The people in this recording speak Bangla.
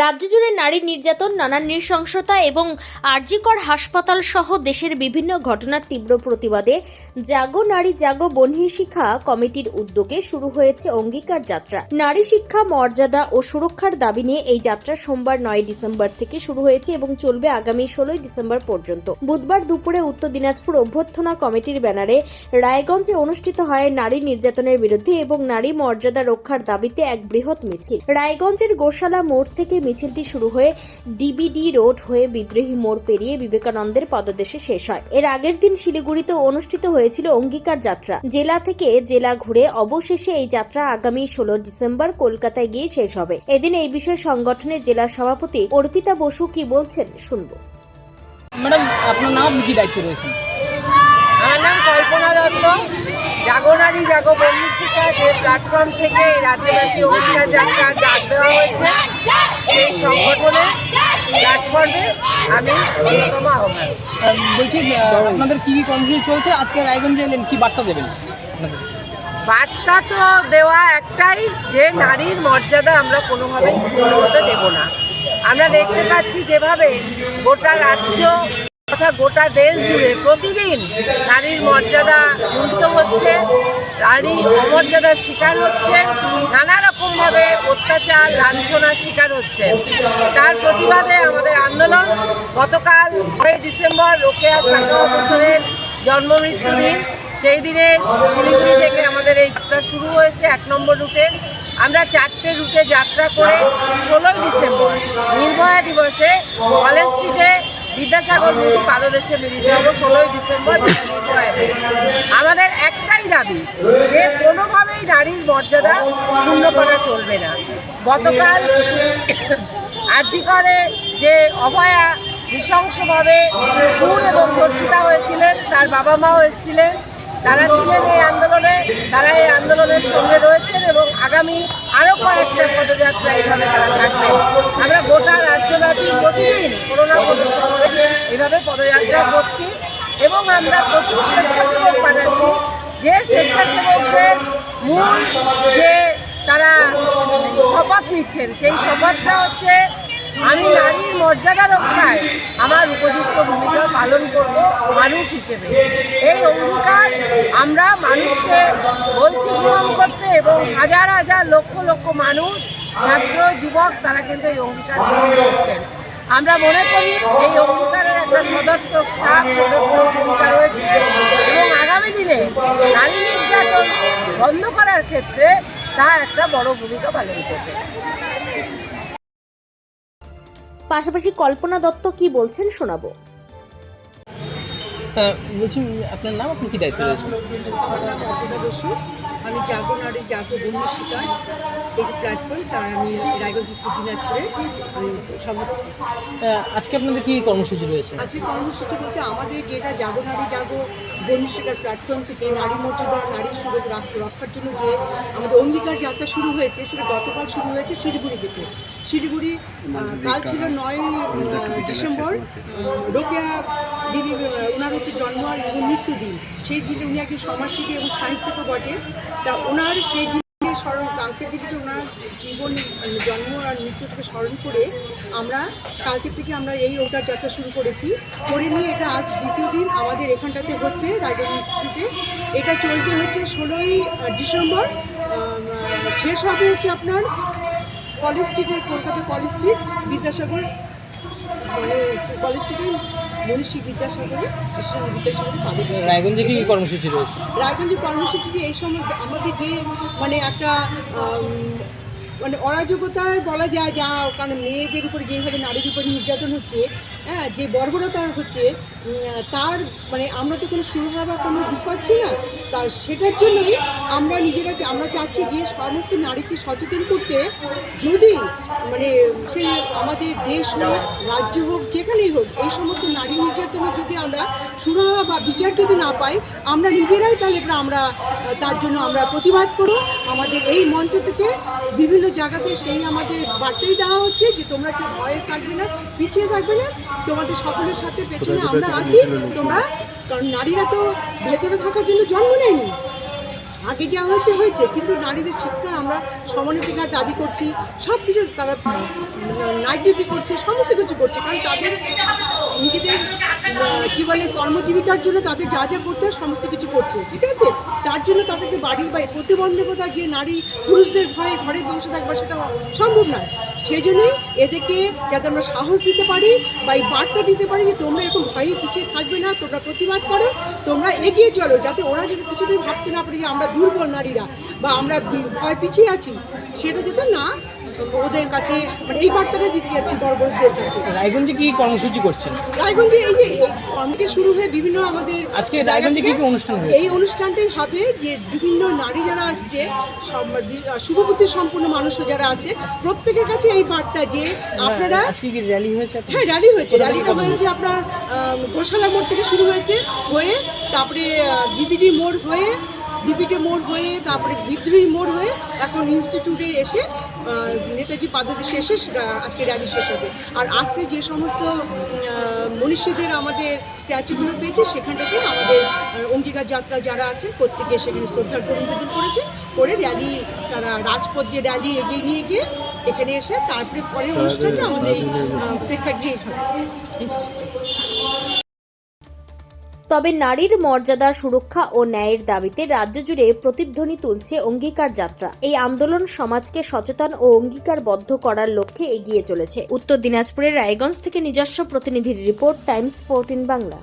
রাজ্য জুড়ে নারী নির্যাতন, নানা নৃশংসতা এবং আর্যিকর হাসপাতাল সহ দেশের বিভিন্ন ঘটনার তীব্র প্রতিবাদে জাগো নারী, জাগো বন্যী শিক্ষা কমিটির উদ্যোগে শুরু হয়েছে অঙ্গীকার যাত্রা। নারী শিক্ষা, মর্যাদা ও সুরক্ষার দাবি নিয়ে এই যাত্রা সোমবার নয় ডিসেম্বর থেকে শুরু হয়েছে এবং চলবে আগামী ষোলোই ডিসেম্বর পর্যন্ত। বুধবার দুপুরে উত্তর দিনাজপুর অভ্যর্থনা কমিটির ব্যানারে রায়গঞ্জে অনুষ্ঠিত হয় নারী নির্যাতনের বিরুদ্ধে এবং নারী মর্যাদা রক্ষার দাবিতে এক বৃহৎ মিছিল। রায়গঞ্জের গোশালা মোড় থেকে মিছিলটি শুরু হয়ে ডিবিডি রোড হয়ে বিদ্রোহী মোড় পেরিয়ে বিবেকানন্দের পদদেশে শেষ হয়। এর আগের দিন শিলিগুড়িতে অনুষ্ঠিত হয়েছিল অঙ্গীকার যাত্রা। জেলা থেকে জেলা ঘুরে অবশেষে এই যাত্রা আগামী ষোলো ডিসেম্বর কলকাতায় গিয়ে শেষ হবে। এদিন এই বিষয়ে সংগঠনের জেলার সভাপতি অর্পিতা বসু কি বলছেন শুনব। ম্যাডাম আপনার নাম কি দায়িত্ব রয়েছেন? আমার নাম কল্পনা দত্ত। জাগনারী জাগো শিক্ষা যে প্ল্যাটফর্ম থেকে রাজ্যব্যাপী অঙ্গীকার যাত্রার ডাক দেওয়া হয়েছে। সেই সংগঠনে প্ল্যাটফর্মে আমি অন্যতম আহ্বায়ক। আহ, বলছি আপনাদের কি কি কর্মসূচি চলছে? আজকে রায়গঞ্জে এলেন কি বার্তা দেবেন? বার্তা তো দেওয়া একটাই যে নারীর মর্যাদা আমরা কোনোভাবে ক্ষুণ্ণ হতে দেব না। আমরা দেখতে পাচ্ছি যেভাবে গোটা রাজ্য তথা গোটা দেশ জুড়ে প্রতিদিন নারীর মর্যাদা লুণ্ঠিত হচ্ছে। নারী অমর্যাদার শিকার হচ্ছে, নানা রকমভাবে অত্যাচার, লাঞ্ছনার শিকার হচ্ছে। তার প্রতিবাদে আমাদের আন্দোলন, গতকাল নয় ডিসেম্বর রোকেয়া সাকা বছরের জন্মমৃত্যু দিন। সেই দিনে শিলিগুড়ি থেকে আমাদের এই যাত্রা শুরু হয়েছে এক নম্বর রুটে। আমরা চারটে রুটে যাত্রা করে ষোলোই ডিসেম্বর নির্ভয়া দিবসে কলেজ স্ট্রিটে বিদ্যাসাগর মূর্তি পাদদেশে মিলিত হব ষোলোই ডিসেম্বর আমাদের একটাই দাবি যে কোনোভাবেই নারীর মর্যাদা পূর্ণ করা চলবে না। গতকাল আর্জিকরে যে অভয়া নৃশংসভাবে খুন এবং ধর্ষিতা হয়েছিলেন, তার বাবা মাও এসেছিলেন। তারা ছিলেন এই আন্দোলনে, তারা এই আন্দোলনের সঙ্গে রয়েছেন এবং আগামী আরও কয়েকটা পদযাত্রা এইভাবে তারা থাকবেন। আমরা গোটা রাজ্যব্যাপী প্রতিদিন কোনো না এইভাবে পদযাত্রা করছি এবং আমরা প্রচুর স্বেচ্ছাসেবক বানাচ্ছি। যে স্বেচ্ছাসেবকদের মূল যে তারা শপথ নিচ্ছেন, সেই শপথটা হচ্ছে, আমি নারীর মর্যাদা রক্ষায় আমার উপযুক্ত ভূমিকা পালন করব মানুষ হিসেবে। এই অঙ্গীকার আমরা মানুষকে বলছি গ্রহণ করতে এবং হাজার হাজার লক্ষ লক্ষ মানুষ, ছাত্র, যুবক, তারা কিন্তু এই অঙ্গীকার গ্রহণ করছেন। আমরা মনে করি এই অঙ্গীকারের একটা সদর্থক ছাপ, সদর্থক ভূমিকা রয়েছে। দিনে নারী নির্যাতন বন্ধ করার ক্ষেত্রে তা একটা বড় ভূমিকা পালন করবে। পাশাপাশি কল্পনা দত্ত কি বলছেন শোনাবো। বলছি আপনার নাম আপনি কি দায়িত্ব রয়েছেন? আমি জাগো নারী জাগো বন্যী শিকার। এই প্ল্যাটফর্ম তার আমি রায়গঞ্জ উত্তর দিনাজপুরে আজকে আপনাদের কী কর্মসূচি রয়েছে? আজকে কর্মসূচি বলতে আমাদের যেটা জাগো নারী জাগো বন্যী শিকার প্ল্যাটফর্ম থেকে নারী মর্যাদা নারীর সুযোগ রক্ষার জন্য যে আমাদের অঙ্গীকার যাত্রা শুরু হয়েছে সেটা গতকাল শুরু হয়েছে শিলিগুড়ি থেকে। শিলিগুড়ি কাল ছিল নয় ডিসেম্বর। রোকেয়া দিদি ওনার হচ্ছে জন্ম আর এবং মৃত্যুদিন। সেই দিনে উনি একজন সমাজসেবী এবং সাহিত্যিকও বটে। তা ওনার সেই দিনে স্মরণ কালকে থেকে ওনার জীবন মানে জন্ম আর মৃত্যুকে স্মরণ করে আমরা কালকের থেকে আমরা এই ওটার যাত্রা শুরু করেছি। করে নিয়ে এটা আজ দ্বিতীয় দিন আমাদের এখানটাতে হচ্ছে রায়গঞ্জ ইনস্টিটিউটে এটা চলবে হচ্ছে ষোলোই ডিসেম্বর শেষ হবে হচ্ছে আপনার কলেজ স্ট্রিটের কলকাতা কলেজ স্ট্রিট, বিদ্যাসাগর মানে কলেজ স্ট্রিটে মনীষী বিদ্যাসাগরে বিদ্যাসাগরে পাবে রায়গঞ্জে কি কর্মসূচি রয়েছে? রায়গঞ্জে কর্মসূচিটি এই সময় আমাদের যে মানে একটা মানে অরাজকতায় বলা যায় যা কারণ মেয়েদের উপরে যেভাবে নারীর উপরে নির্যাতন হচ্ছে হ্যাঁ যে বর্বরতা হচ্ছে তার মানে আমরা তো কোনো সুরহা বা কোনো পাচ্ছি না, তার সেটার জন্যই আমরা নিজেরা আমরা চাচ্ছি যে সমস্ত নারীকে সচেতন করতে, যদি মানে সেই আমাদের দেশ হোক, রাজ্য হোক, যেখানেই হোক, এই সমস্ত নারী নির্যাতনের যদি আমরা সুরাহা বা বিচার যদি না পাই, আমরা নিজেরাই তাহলে আমরা, তার জন্য আমরা প্রতিবাদ করব। আমাদের এই মঞ্চ থেকে বিভিন্ন জায়গাতে সেই আমাদের বার্তাই দেওয়া হচ্ছে যে তোমরা কেউ ভয়ে থাকবে না, পিছিয়ে থাকবে না। তোমাদের সকলের সাথে পেছনে আমরা আছি। তোমরা কারণ নারীরা তো ভেতরে থাকার জন্য জন্ম নেয়নি। আগে যা হয়েছে হয়েছে। কিন্তু নারীদের শিক্ষা আমরা সমানাধিকার দাবি করছি। সব কিছু তারা নাইট ডিউটি করছে সমস্ত কিছু করছে। কারণ তাদের নিজেদের কী বলে কর্মজীবিকার জন্য তাদের যা যা করতে হয় সমস্ত কিছু করছে। ঠিক আছে? তার জন্য তাদেরকে বাড়ির বাইরে প্রতিবন্ধকতা যে নারী পুরুষদের ভয়ে ঘরে বসে থাকবে সেটা সম্ভব নয়। সেই জন্যই এদেরকে যাতে আমরা সাহস দিতে পারি বা এই বার্তা দিতে পারি যে তোমরা এরকম ভয়ে পিছিয়ে থাকবে না, তোমরা প্রতিবাদ করো, তোমরা এগিয়ে চলো যাতে ওরা যাতে কিছুতেই ভাবতে না পারে যে আমরা দুর্বল নারীরা বা আমরা ভয় পিছিয়ে আছি। সেটা যাতে না ওদের কাছে মানে এই বার্তাটা দিতে যাচ্ছি বড় বড়দের কাছে। রায়গঞ্জে কি কর্মসূচি করছেন? রায়গঞ্জে এই যে এই কর্মটি শুরু হয়ে বিভিন্ন আমাদের আজকে রায়গঞ্জে কি কি অনুষ্ঠান? এই অনুষ্ঠানটাই হবে যে বিভিন্ন নারী যারা আসছে শুভবুদ্ধি সম্পন্ন মানুষও যারা আছে প্রত্যেকের কাছে এই বার্তা যে আপনারা আজকে কি র্যালি হয়েছে হ্যাঁ র্যালি হয়েছে। র্যালিটা হয়েছে আপনার আম, গোশালা মোড় থেকে শুরু হয়েছে হয়ে তারপরে বিপিডি মোড় হয়ে বিপিডি মোড় হয়ে তারপরে বিদ্রোহী মোড় হয়ে এখন ইনস্টিটিউটে এসে নেতাজি পাদদেশে শেষে আজকে র্যালি শেষ হবে। আর আজকে যে সমস্ত মনীষীদের আমাদের স্ট্যাচুগুলো পেয়েছে সেখানটাতে আমাদের অঙ্গীকার যাত্রা যারা আছেন প্রত্যেকে সেখানে শ্রদ্ধার নিবেদন করেছে করে র্যালি তারা রাজপথ দিয়ে র্যালি এগিয়ে নিয়ে গিয়ে এখানে এসে তারপরে পরে অনুষ্ঠানটা আমাদের প্রেক্ষাগৃহে হবে। তবে নারীর মর্যাদা, সুরক্ষা ও ন্যায়ের দাবিতে রাজ্য জুড়ে প্রতিধ্বনি তুলছে অঙ্গীকার যাত্রা। এই আন্দোলন সমাজকে সচেতন ও অঙ্গীকারবদ্ধ করার লক্ষ্যে এগিয়ে চলেছে। উত্তর দিনাজপুরের রায়গঞ্জ থেকে নিজস্ব প্রতিনিধির রিপোর্ট, টাইমস ফোরটিন বাংলা।